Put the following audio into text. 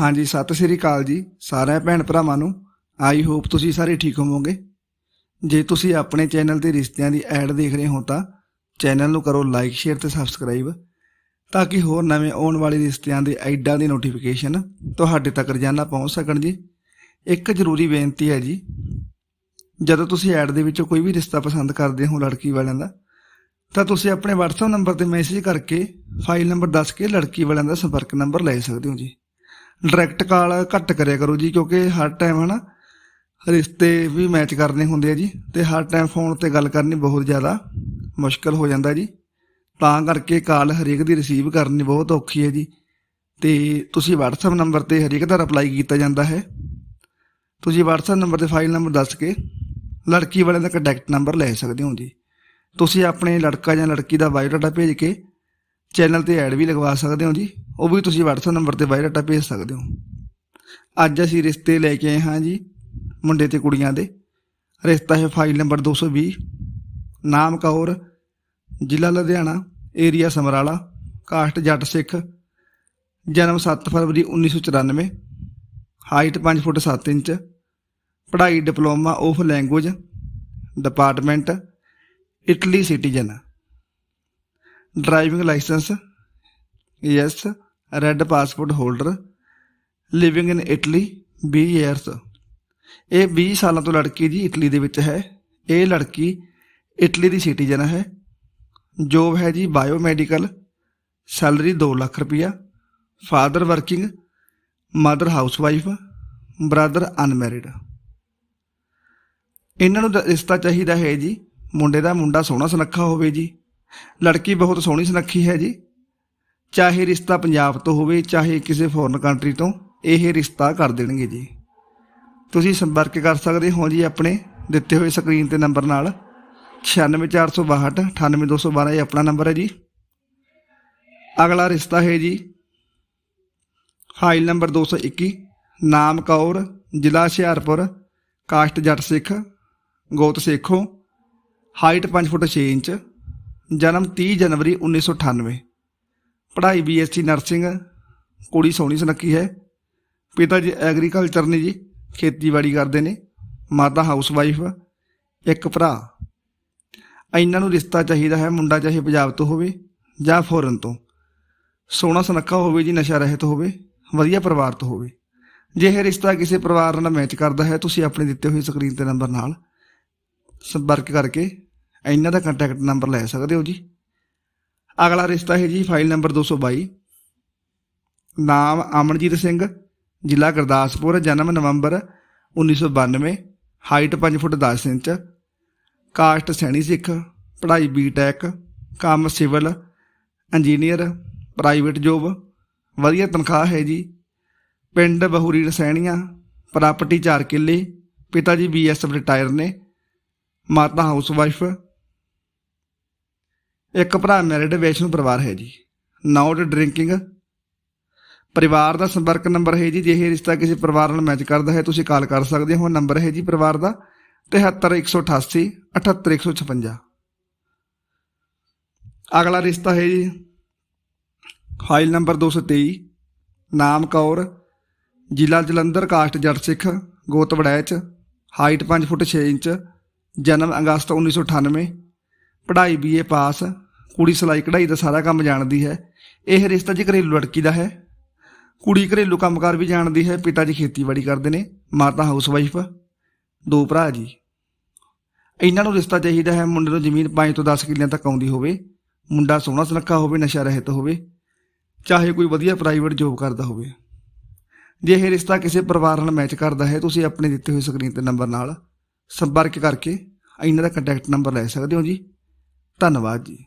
ਹਾਂਜੀ, ਸਤਿ ਸ੍ਰੀ ਅਕਾਲ ਜੀ ਸਾਰਿਆਂ ਭੈਣ ਭਰਾਵਾਂ ਨੂੰ। ਆਈ ਹੋਪ ਤੁਸੀਂ ਸਾਰੇ ਠੀਕ ਹੋਵੋਗੇ। ਜੇ ਤੁਸੀਂ ਆਪਣੇ ਚੈਨਲ ਤੇ ਰਿਸ਼ਤਿਆਂ ਦੀ ਐਡ ਦੇਖ ਰਹੇ ਹੋ ਤਾਂ ਚੈਨਲ ਨੂੰ ਕਰੋ ਲਾਈਕ ਸ਼ੇਅਰ ਤੇ ਸਬਸਕ੍ਰਾਈਬ ਤਾਂ ਕਿ ਹੋਰ ਨਵੇਂ ਆਉਣ ਵਾਲੇ ਰਿਸ਼ਤਿਆਂ ਦੇ ਐਡਾਂ ਦੀ ਨੋਟੀਫਿਕੇਸ਼ਨ ਤੁਹਾਡੇ ਤੱਕ ਰੋਜ਼ਾਨਾ ਪਹੁੰਚ ਸਕਣ ਜੀ। ਇੱਕ ਜ਼ਰੂਰੀ ਬੇਨਤੀ ਹੈ ਜੀ, ਜਦੋਂ ਤੁਸੀਂ ਐਡ ਦੇ ਵਿੱਚੋਂ ਕੋਈ ਵੀ ਰਿਸ਼ਤਾ ਪਸੰਦ ਕਰਦੇ ਹੋ ਲੜਕੀ ਵਾਲਿਆਂ ਦਾ, ਤਾਂ ਤੁਸੀਂ ਆਪਣੇ WhatsApp ਨੰਬਰ ਤੇ ਮੈਸੇਜ ਕਰਕੇ ਫਾਈਲ ਨੰਬਰ ਦੱਸ ਕੇ ਲੜਕੀ ਵਾਲਿਆਂ ਦਾ ਸੰਪਰਕ ਨੰਬਰ ਲੈ ਸਕਦੇ ਹੋ ਜੀ। ਡਾਇਰੈਕਟ ਕਾਲ ਘੱਟ ਕਰਿਆ ਕਰੋ ਜੀ, ਕਿਉਂਕਿ ਹਰ ਟਾਈਮ ਹਨਾ ਰਿਸ਼ਤੇ ਵੀ ਮੈਚ ਕਰਨੇ ਹੁੰਦੇ ਆ ਜੀ, ਤੇ ਹਰ ਟਾਈਮ ਫੋਨ ਤੇ ਗੱਲ ਕਰਨੀ ਬਹੁਤ ਜ਼ਿਆਦਾ ਮੁਸ਼ਕਲ ਹੋ ਜਾਂਦਾ ਜੀ। ਤਾਂ ਕਰਕੇ ਕਾਲ ਹਰੇਕ ਦੀ ਰਿਸੀਵ ਕਰਨੀ ਬਹੁਤ ਔਖੀ ਹੈ ਜੀ। ਤੇ ਤੁਸੀਂ WhatsApp ਨੰਬਰ ਤੇ ਹਰੇਕ ਦਾ ਰਿਪਲਾਈ ਕੀਤਾ ਜਾਂਦਾ ਹੈ। ਤੁਸੀਂ WhatsApp ਨੰਬਰ ਤੇ ਫਾਈਲ ਨੰਬਰ ਦੱਸ ਕੇ ਲੜਕੀ ਵਾਲਿਆਂ ਦਾ ਕੰਟੈਕਟ ਨੰਬਰ ਲੈ ਸਕਦੇ ਹੋ ਜੀ। ਤੁਸੀਂ ਆਪਣੇ ਲੜਕਾ ਜਾਂ ਲੜਕੀ ਦਾ ਬਾਇਓਡਾਟਾ ਭੇਜ ਕੇ ਚੈਨਲ ਤੇ ਐਡ ਵੀ ਲਗਵਾ ਸਕਦੇ ਹੋ ਜੀ। ਉਹ ਵੀ ਤੁਸੀਂ WhatsApp ਨੰਬਰ ਤੇ ਬਾਇਓਡਾਟਾ ਭੇਜ ਸਕਦੇ ਹੋ। ਅੱਜ ਅਸੀਂ ਰਿਸ਼ਤੇ ਲੈ ਕੇ ਆਏ ਹਾਂ ਜੀ, ਮੁੰਡੇ ਤੇ ਕੁੜੀਆਂ ਦੇ। ਰਿਸ਼ਤਾ ਹੈ ਫਾਈਲ ਨੰਬਰ 220 ਨਾਮ ਕੌਰ ਜ਼ਿਲ੍ਹਾ ਲੁਧਿਆਣਾ ਏਰੀਆ ਸਮਰਾਲਾ ਕਾਸਟ ਜੱਟ ਸਿੱਖ, ਜਨਮ 7 ਫਰਵਰੀ 1994 ਹਾਈਟ 5 ਫੁੱਟ 7 ਇੰਚ, ਪੜ੍ਹਾਈ diploma of language department Italy citizen driving licence yes red passport holder living in Italy 20 years ਇਹ 20 ਸਾਲਾਂ ਤੋਂ ਲੜਕੀ ਜੀ ਇਟਲੀ ਦੇ ਵਿੱਚ ਹੈ। ਇਹ ਲੜਕੀ ਇਟਲੀ ਦੀ ਸਿਟੀਜ਼ਨ ਹੈ। ਜੋਬ ਹੈ ਜੀ ਬਾਇਓ ਮੈਡੀਕਲ ਸੈਲਰੀ 2 ਲੱਖ ਰੁਪਇਆ father working mother housewife brother unmarried ਇਹਨਾਂ ਨੂੰ ਰਿਸ਼ਤਾ ਚਾਹੀਦਾ ਹੈ ਜੀ। ਮੁੰਡੇ ਦਾ ਮੁੰਡਾ ਸੋਹਣਾ ਸੁਨੱਖਾ ਹੋਵੇ ਜੀ। ਲੜਕੀ ਬਹੁਤ ਸੋਹਣੀ ਸੁਨੱਖੀ ਹੈ ਜੀ। ਚਾਹੇ ਰਿਸ਼ਤਾ ਪੰਜਾਬ ਤੋਂ ਹੋਵੇ, ਚਾਹੇ ਕਿਸੇ ਫੋਰਨ ਕੰਟਰੀ ਤੋਂ, ਇਹ ਰਿਸ਼ਤਾ ਕਰ ਦੇਣਗੇ ਜੀ। ਤੁਸੀਂ ਸੰਪਰਕ ਕਰ ਸਕਦੇ ਹੋ ਜੀ ਆਪਣੇ, ਦਿੱਤੇ ਹੋਏ ਸਕਰੀਨ ਤੇ ਨੰਬਰ ਨਾਲ। 96462 98212 ਇਹ ਆਪਣਾ ਨੰਬਰ ਹੈ ਜੀ। ਅਗਲਾ ਰਿਸ਼ਤਾ ਹੈ ਜੀ ਫਾਈਲ ਨੰਬਰ 221 ਨਾਮ ਕੌਰ, ਜ਼ਿਲ੍ਹਾ ਹੁਸ਼ਿਆਰਪੁਰ ਕਾਸਟ ਜੱਟ ਸਿੱਖ, ਗੋਤ ਸੇਖੋ ਹਾਈਟ 5 ਫੁੱਟ 6 ਇੰਚ, ਜਨਮ 30 ਜਨਵਰੀ 1998 ਪੜ੍ਹਾਈ ਬੀਐਸਸੀ ਨਰਸਿੰਗ, ਕੁੜੀ ਸੋਹਣੀ ਸੁਨੱਖੀ ਹੈ। ਪਿਤਾ ਜੀ ਐਗਰੀਕਲਚਰ ਨੇ ਜੀ, ਖੇਤੀਬਾੜੀ ਕਰਦੇ ਨੇ। ਮਾਤਾ ਹਾਊਸ ਵਾਈਫ ਇੱਕ ਭਰਾ। ਇਹਨਾਂ ਨੂੰ ਰਿਸ਼ਤਾ ਚਾਹੀਦਾ ਹੈ, ਮੁੰਡਾ ਚਾਹੇ ਪੰਜਾਬ ਤੋਂ ਹੋਵੇ ਜਾਂ ਫੋਰਨ ਤੋਂ। ਸੋਹਣਾ ਸੁਨੱਖਾ ਹੋਵੇ ਜੀ, ਨਸ਼ਾ ਰਹਿਤ ਹੋਵੇ, ਵਧੀਆ ਪਰਿਵਾਰ ਤੋਂ ਹੋਵੇ। ਜੇ ਇਹ ਰਿਸ਼ਤਾ ਕਿਸੇ ਪਰਿਵਾਰ ਨਾਲ ਮੈਚ ਕਰਦਾ ਹੈ, ਤੁਸੀਂ ਆਪਣੇ ਦਿੱਤੇ ਹੋਏ ਸਕਰੀਨ ਤੇ ਨੰਬਰ ਨਾਲ ਸੰਪਰਕ ਕਰਕੇ ਇਹਨਾਂ ਦਾ ਕੰਟੈਕਟ ਨੰਬਰ ਲੈ ਸਕਦੇ ਹੋ ਜੀ। ਅਗਲਾ ਰਿਸ਼ਤਾ ਹੈ ਜੀ ਫਾਈਲ ਨੰਬਰ 222 ਨਾਮ ਅਮਨਜੀਤ ਸਿੰਘ, ਜ਼ਿਲ੍ਹਾ ਗੁਰਦਾਸਪੁਰ, ਜਨਮ ਨਵੰਬਰ 1992 height 5 foot 10 inch caste Saini Sikh, ਪੜ੍ਹਾਈ ਬੀਟੈਕ ਕੰਮ ਸਿਵਲ ਇੰਜੀਨੀਅਰ ਪ੍ਰਾਈਵੇਟ ਜੋਬ ਵਧੀਆ ਤਨਖਾਹ ਹੈ ਜੀ। ਪਿੰਡ ਬਹੂਰੀ ਰਸੈਣੀਆਂ, ਪ੍ਰਾਪਰਟੀ 4 ਕਿੱਲੇ, ਪਿਤਾ ਜੀ ਬੀਐਸਐਫ ਰਿਟਾਇਰ ਨੇ, ਮਾਤਾ ਹਾਊਸ ਵਾਈਫ ਇੱਕ ਭਰਾ ਮੈਰਿਡ ਵੈਸ਼ਨੂ ਪਰਿਵਾਰ ਹੈ ਜੀ। ਨਾਟ ਡਰਿੰਕਿੰਗ ਪਰਿਵਾਰ ਦਾ ਸੰਪਰਕ ਨੰਬਰ ਹੈ ਜੀ। ਜੇ ਇਹ ਰਿਸ਼ਤਾ ਕਿਸੇ ਪਰਿਵਾਰ ਨਾਲ ਮੈਚ ਕਰਦਾ ਹੈ, ਤੁਸੀਂ ਕਾਲ ਕਰ ਸਕਦੇ ਹੋ। ਨੰਬਰ ਹੈ ਜੀ ਪਰਿਵਾਰ ਦਾ 73188 78156 ਅਗਲਾ ਰਿਸ਼ਤਾ ਹੈ ਜੀ। ਫਾਈਲ ਨੰਬਰ 223 ਨਾਮ ਕੌਰ। ਜ਼ਿਲ੍ਹਾ ਜਲੰਧਰ, ਕਾਸਟ ਜੱਟ ਸਿੱਖ ਗੋਤ ਵੜੈਚ ਹਾਈਟ 5 ਫੁੱਟ 6 ਇੰਚ। ਜਨਮ ਅਗਸਤ 1998 ਪੜ੍ਹਾਈ ਬੀਏ ਪਾਸ, ਕੁੜੀ ਸਿਲਾਈ ਕਢਾਈ ਦਾ ਸਾਰਾ ਕੰਮ ਜਾਣਦੀ ਹੈ। ਇਹ ਰਿਸ਼ਤਾ ਜੀ ਘਰੇਲੂ ਲੜਕੀ ਦਾ ਹੈ। ਕੁੜੀ ਘਰੇਲੂ ਕੰਮਕਾਰ ਵੀ ਜਾਣਦੀ ਹੈ। ਪਿਤਾ ਜੀ ਖੇਤੀਬਾੜੀ ਕਰਦੇ ਨੇ, ਮਾਤਾ ਹਾਊਸ ਵਾਈਫ ਦੋ ਭਰਾ ਜੀ। ਇਹਨਾਂ ਨੂੰ ਰਿਸ਼ਤਾ ਚਾਹੀਦਾ ਹੈ। ਮੁੰਡੇ ਨੂੰ ਜ਼ਮੀਨ 5 ਤੋਂ 10 ਕਿੱਲਿਆਂ ਤੱਕ ਆਉਂਦੀ ਹੋਵੇ। ਮੁੰਡਾ ਸੋਹਣਾ ਸੁਨੱਖਾ ਹੋਵੇ, ਨਸ਼ਾ ਰਹਿਤ ਹੋਵੇ, ਚਾਹੇ ਕੋਈ ਵਧੀਆ ਪ੍ਰਾਈਵੇਟ ਜੋਬ ਕਰਦਾ ਹੋਵੇ। ਜੇ ਇਹ ਰਿਸ਼ਤਾ ਕਿਸੇ ਪਰਿਵਾਰ ਨਾਲ ਮੈਚ ਕਰਦਾ ਹੈ, ਤੁਸੀਂ ਆਪਣੇ ਦਿੱਤੇ ਹੋਏ ਸਕਰੀਨ ਤੇ ਨੰਬਰ ਨਾਲ ਸੰਪਰਕ ਕਰਕੇ ਇਹਨਾਂ ਦਾ ਕੰਟੈਕਟ ਨੰਬਰ ਲੈ ਸਕਦੇ ਹੋ ਜੀ। ਧੰਨਵਾਦ ਜੀ।